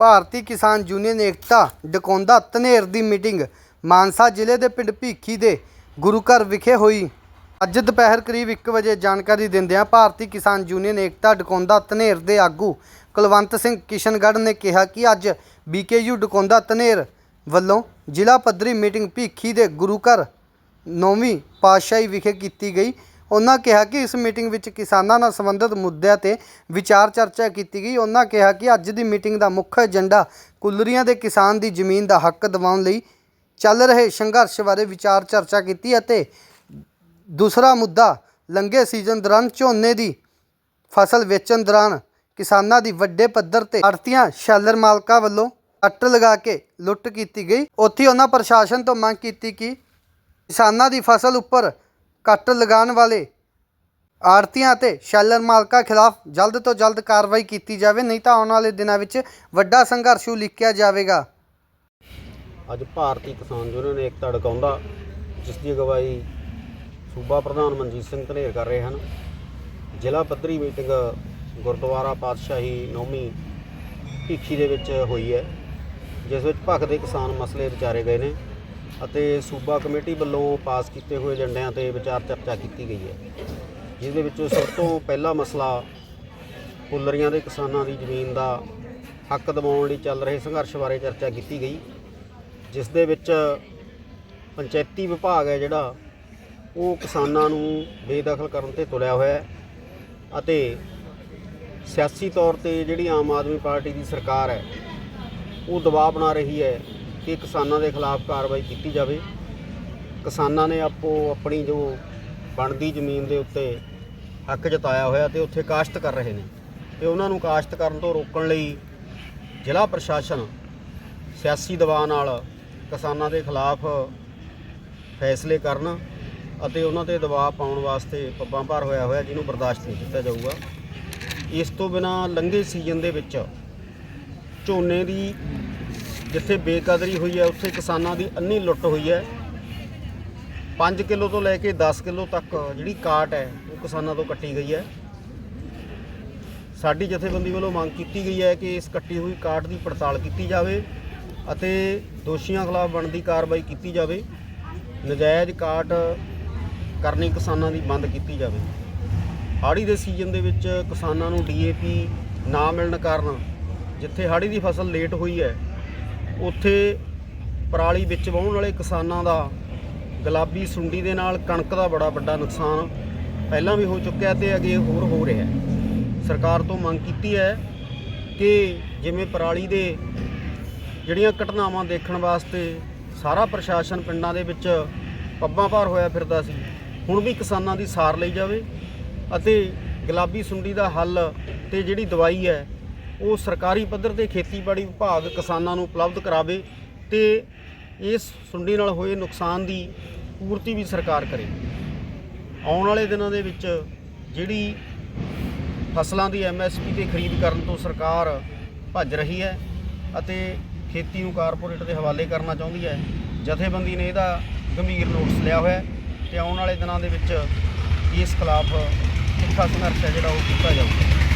ਭਾਰਤੀ Kisan union Ekta Dakaunda Dhaner ਦੀ meeting Mansa ਜ਼ਿਲ੍ਹੇ ਦੇ ਪਿੰਡ ਭੀਖੀ ਦੇ ਗੁਰੂ ਘਰ ਵਿਖੇ ਹੋਈ। ਅੱਜ ਦੁਪਹਿਰ ਕਰੀਬ 1 ਵਜੇ ਜਾਣਕਾਰੀ ਦਿੰਦਿਆਂ ਭਾਰਤੀ ਕਿਸਾਨ ਯੂਨੀਅਨ ਏਕਤਾ ਡਕੌਂਦਾ ਧਨੇਰ ਦੇ ਆਗੂ ਕੁਲਵੰਤ ਸਿੰਘ ਕਿਸ਼ਨਗੜ੍ਹ ਨੇ ਕਿਹਾ ਕਿ ਅੱਜ ਬੀਕੇਯੂ ਡਕੌਂਦਾ ਧਨੇਰ ਵੱਲੋਂ ਜ਼ਿਲ੍ਹਾ ਪੱਧਰੀ ਮੀਟਿੰਗ ਭੀਖੀ ਦੇ ਗੁਰੂ ਘਰ ਨੌਵੀਂ ਪਾਤਸ਼ਾਹੀ ਵਿਖੇ ਕੀਤੀ ਗਈ। ਉਹਨਾਂ ਕਿਹਾ ਕਿ ਇਸ ਮੀਟਿੰਗ ਵਿੱਚ ਕਿਸਾਨਾਂ ਨਾਲ ਸੰਬੰਧਿਤ ਮੁੱਦਿਆਂ ਤੇ ਵਿਚਾਰ ਚਰਚਾ ਕੀਤੀ ਗਈ। ਉਹਨਾਂ ਕਿਹਾ ਕਿ ਅੱਜ ਦੀ ਮੀਟਿੰਗ ਦਾ ਮੁੱਖ ਏਜੰਡਾ ਕੁੱਲਰੀਆਂ ਦੇ ਕਿਸਾਨ ਦੀ ਜ਼ਮੀਨ ਦਾ ਹੱਕ ਦਿਵਾਉਣ ਲਈ ਚੱਲ ਰਹੇ ਸੰਘਰਸ਼ ਬਾਰੇ ਵਿਚਾਰ ਚਰਚਾ ਕੀਤੀ ਅਤੇ ਦੂਸਰਾ ਮੁੱਦਾ, ਲੰਘੇ ਸੀਜ਼ਨ ਦੌਰਾਨ ਝੋਨੇ ਦੀ ਫਸਲ ਵੇਚਣ ਦੌਰਾਨ ਕਿਸਾਨਾਂ ਦੀ ਵੱਡੇ ਪੱਧਰ ਤੇ ਆੜਤੀਆਂ ਸ਼ੈਲਰ ਮਾਲਕਾਂ ਵੱਲੋਂ ਅੱਟ ਲਗਾ ਕੇ ਲੁੱਟ ਕੀਤੀ ਗਈ। ਉੱਥੇ ਉਹਨਾਂ ਪ੍ਰਸ਼ਾਸਨ ਤੋਂ ਮੰਗ ਕੀਤੀ ਕਿ ਕਿਸਾਨਾਂ ਦੀ ਫਸਲ ਉੱਪਰ ਕੱਟ ਲਗਾਉਣ ਵਾਲੇ ਆੜਤੀਆਂ ਅਤੇ ਸ਼ੈਲਰ ਮਾਲਕਾਂ ਖਿਲਾਫ ਜਲਦ ਤੋਂ ਜਲਦ ਕਾਰਵਾਈ ਕੀਤੀ ਜਾਵੇ, ਨਹੀਂ ਤਾਂ ਆਉਣ ਵਾਲੇ ਦਿਨਾਂ ਵਿੱਚ ਵੱਡਾ ਸੰਘਰਸ਼ ਉਲੀਕਿਆ ਜਾਵੇਗਾ। ਅੱਜ ਭਾਰਤੀ ਕਿਸਾਨ ਯੂਨੀਅਨ ਏਕਤਾ ਡਕਾਉਂਦਾ ਜਿਸ ਦੀ ਅਗਵਾਈ ਸੂਬਾ ਪ੍ਰਧਾਨ ਮਨਜੀਤ ਸਿੰਘ ਧਨੇਰ ਕਰ ਰਹੇ ਹਨ। ਜ਼ਿਲ੍ਹਾ ਪੱਧਰੀ ਮੀਟਿੰਗ ਗੁਰਦੁਆਰਾ ਪਾਤਸ਼ਾਹੀ ਨੌਮੀ ਭੀਖੀ ਦੇ ਵਿੱਚ ਹੋਈ ਹੈ, ਜਿਸ ਵਿੱਚ ਭਖ ਦੇ ਕਿਸਾਨ ਮਸਲੇ ਵਿਚਾਰੇ ਗਏ ਨੇ। ਅਤੇ ਸੂਬਾ ਕਮੇਟੀ ਵੱਲੋਂ ਪਾਸ ਕੀਤੇ ਹੋਏ ਏਜੰਡਿਆਂ ਤੇ ਵਿਚਾਰ ਚਰਚਾ ਕੀਤੀ ਗਈ ਹੈ, ਜਿਸ ਦੇ ਵਿੱਚੋਂ ਸਭ ਤੋਂ ਪਹਿਲਾ ਮਸਲਾ ਕੁੱਲਰੀਆਂ ਦੇ ਕਿਸਾਨਾਂ ਦੀ ਜ਼ਮੀਨ ਦਾ ਹੱਕ ਦਿਵਾਉਣ ਲਈ ਚੱਲ ਰਹੇ ਸੰਘਰਸ਼ ਬਾਰੇ ਚਰਚਾ ਕੀਤੀ ਗਈ, ਜਿਸ ਦੇ ਵਿੱਚ ਪੰਚਾਇਤੀ ਵਿਭਾਗ ਹੈ ਜਿਹੜਾ, ਉਹ ਕਿਸਾਨਾਂ ਨੂੰ ਬੇਦਖਲ ਕਰਨ ਤੇ ਤੁਲਿਆ ਹੋਇਆ ਹੈ ਅਤੇ ਸਿਆਸੀ ਤੌਰ ਤੇ ਜਿਹੜੀ ਆਮ ਆਦਮੀ ਪਾਰਟੀ ਦੀ ਸਰਕਾਰ ਹੈ, ਉਹ ਦਬਾਅ ਬਣਾ ਰਹੀ ਹੈ ਕਿ ਕਿਸਾਨਾਂ ਦੇ ਖਿਲਾਫ ਕਾਰਵਾਈ ਕੀਤੀ ਜਾਵੇ। ਕਿਸਾਨਾਂ ਨੇ ਆਪੋ ਆਪਣੀ ਜੋ ਬਣਦੀ ਜ਼ਮੀਨ ਦੇ ਉੱਤੇ ਹੱਕ ਜਤਾਇਆ ਹੋਇਆ ਤੇ ਉੱਥੇ ਕਾਸ਼ਤ ਕਰ ਰਹੇ ਨੇ। ਤੇ ਉਹਨਾਂ ਨੂੰ ਕਾਸ਼ਤ ਕਰਨ ਤੋਂ ਰੋਕਣ ਲਈ ਜ਼ਿਲ੍ਹਾ ਪ੍ਰਸ਼ਾਸਨ ਸਿਆਸੀ ਦਬਾਅ ਨਾਲ ਕਿਸਾਨਾਂ ਦੇ ਖਿਲਾਫ ਫੈਸਲੇ ਕਰਨ ਅਤੇ ਉਹਨਾਂ ਤੇ ਦਬਾਅ ਪਾਉਣ ਵਾਸਤੇ ਪੱਬਾਂ ਭਾਰ ਹੋਇਆ ਹੋਇਆ ਜਿਹਨੂੰ ਬਰਦਾਸ਼ਤ ਨਹੀਂ ਕੀਤਾ ਜਾਊਗਾ। ਇਸ ਤੋਂ ਬਿਨਾ ਲੰਘੇ ਸੀਜ਼ਨ ਦੇ ਵਿੱਚ ਝੋਨੇ ਦੀ ਜਿੱਥੇ ਬੇਕਦਰੀ ਹੋਈ ਹੈ, ਉੱਥੇ ਕਿਸਾਨਾਂ ਦੀ ਅੰਨੀ ਲੁੱਟ ਹੋਈ ਹੈ। 5 ਕਿਲੋ ਤੋਂ ਲੈ ਕੇ 10 ਕਿਲੋ ਤੱਕ ਜਿਹੜੀ ਕਾਟ ਹੈ, ਉਹ ਕਿਸਾਨਾਂ ਤੋਂ ਕੱਟੀ ਗਈ ਹੈ। ਸਾਡੀ ਜਥੇਬੰਦੀ ਵੱਲੋਂ ਮੰਗ ਕੀਤੀ ਗਈ ਹੈ ਕਿ ਇਸ ਕੱਟੀ ਹੋਈ ਕਾਟ ਦੀ ਪੜਤਾਲ ਕੀਤੀ ਜਾਵੇ ਅਤੇ ਦੋਸ਼ੀਆਂ ਖਿਲਾਫ ਬਣਦੀ ਕਾਰਵਾਈ ਕੀਤੀ ਜਾਵੇ। ਨਜਾਇਜ਼ ਕਾਟ ਕਰਨੀ ਕਿਸਾਨਾਂ ਦੀ ਬੰਦ ਕੀਤੀ ਜਾਵੇ। ਹਾੜੀ ਦੇ ਸੀਜ਼ਨ ਦੇ ਵਿੱਚ ਕਿਸਾਨਾਂ ਨੂੰ ਡੀਏਪੀ ਨਾ ਮਿਲਣ ਕਾਰਨ ਜਿੱਥੇ ਹਾੜੀ ਦੀ ਫਸਲ ਲੇਟ ਹੋਈ ਹੈ ਉੱਥੇ ਪਰਾਲੀ ਵਿੱਚ ਵਾਹੁਣ ਵਾਲੇ ਕਿਸਾਨਾਂ ਦਾ ਗੁਲਾਬੀ ਸੁੰਡੀ ਦੇ ਨਾਲ ਕਣਕ ਦਾ ਬੜਾ ਵੱਡਾ ਨੁਕਸਾਨ ਪਹਿਲਾਂ ਵੀ ਹੋ ਚੁੱਕਿਆ ਤੇ ਅੱਗੇ ਹੋਰ ਹੋ ਰਿਹਾ ਸਰਕਾਰ ਤੋਂ ਮੰਗ ਕੀਤੀ ਹੈ ਕਿ ਜਿਵੇਂ ਪਰਾਲੀ ਦੇ ਜਿਹੜੀਆਂ ਘਟਨਾਵਾਂ ਦੇਖਣ ਵਾਸਤੇ ਸਾਰਾ ਪ੍ਰਸ਼ਾਸਨ ਪਿੰਡਾਂ ਦੇ ਵਿੱਚ ਪੱਬਾਂ ਭਾਰ ਹੋਇਆ ਫਿਰਦਾ ਸੀ, ਹੁਣ ਵੀ ਕਿਸਾਨਾਂ ਦੀ ਸਾਰ ਲਈ ਜਾਵੇ ਅਤੇ ਗੁਲਾਬੀ ਸੁੰਡੀ ਦਾ ਹੱਲ ਤੇ ਜਿਹੜੀ ਦਵਾਈ ਹੈ ਉਹ ਸਰਕਾਰੀ ਪੱਧਰ ਤੇ ਖੇਤੀਬਾੜੀ ਵਿਭਾਗ ਕਿਸਾਨਾਂ ਨੂੰ ਉਪਲਬਧ ਕਰਾਵੇ ਤੇ ਇਸ ਸੁੰਡੀ ਨਾਲ ਹੋਏ ਨੁਕਸਾਨ ਦੀ ਪੂਰਤੀ ਵੀ ਸਰਕਾਰ ਕਰੇ। ਆਉਣ ਵਾਲੇ ਦਿਨਾਂ ਦੇ ਵਿੱਚ ਜਿਹੜੀ ਫਸਲਾਂ ਦੀ ਐਮਐਸਪੀ ਤੇ ਖਰੀਦ ਕਰਨ ਤੋਂ ਸਰਕਾਰ ਭੱਜ ਰਹੀ ਹੈ ਅਤੇ ਖੇਤੀ ਨੂੰ ਕਾਰਪੋਰੇਟ ਦੇ ਹਵਾਲੇ ਕਰਨਾ ਚਾਹੁੰਦੀ ਹੈ, ਜਥੇਬੰਦੀ ਨੇ ਇਹਦਾ ਗੰਭੀਰ ਨੋਟਿਸ ਲਿਆ ਹੋਇਆ ਹੈ ਤੇ ਆਉਣ ਵਾਲੇ ਦਿਨਾਂ ਦੇ ਵਿੱਚ ਇਸ ਖਿਲਾਫ ਤਿੱਖਾ ਸੰਘਰਸ਼ ਹੈ ਜਿਹੜਾ ਉਹ ਕੀਤਾ ਜਾਊਗਾ।